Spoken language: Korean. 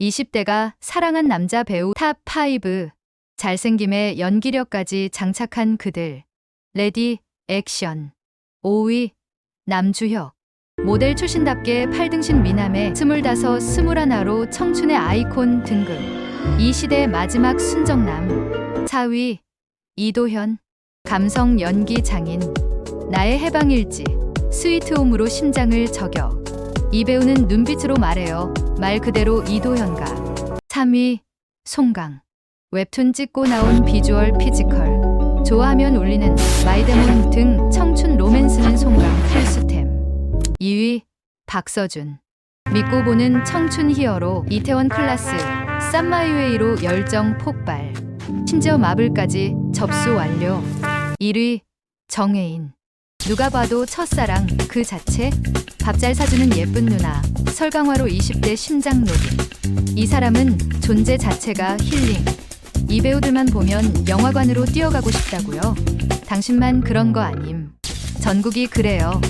20대가 사랑한 남자 배우 탑5. 잘생김에 연기력까지 장착한 그들. 레디, 액션. 5위. 남주혁. 모델 출신답게 8등신 미남에 25, 21로 청춘의 아이콘 등극. 이 시대 마지막 순정남. 4위. 이도현. 감성 연기 장인. 나의 해방일지. 스위트홈으로 심장을 저격. 이 배우는 눈빛으로 말해요. 말 그대로 이도현가. 3위 송강. 웹툰 찍고 나온 비주얼 피지컬. 좋아하면 울리는 마이데몬 등 청춘 로맨스는 송강 필수템. 2위 박서준. 믿고 보는 청춘 히어로 이태원 클라스 쌈마이웨이로 열정 폭발. 심지어 마블까지 접수 완료. 1위 정혜인. 누가 봐도 첫사랑 그 자체? 밥 잘 사주는 예쁜 누나, 설강화로 20대 심장 녹인. 이 사람은 존재 자체가 힐링. 이 배우들만 보면 영화관으로 뛰어가고 싶다고요? 당신만 그런 거 아님. 전국이 그래요.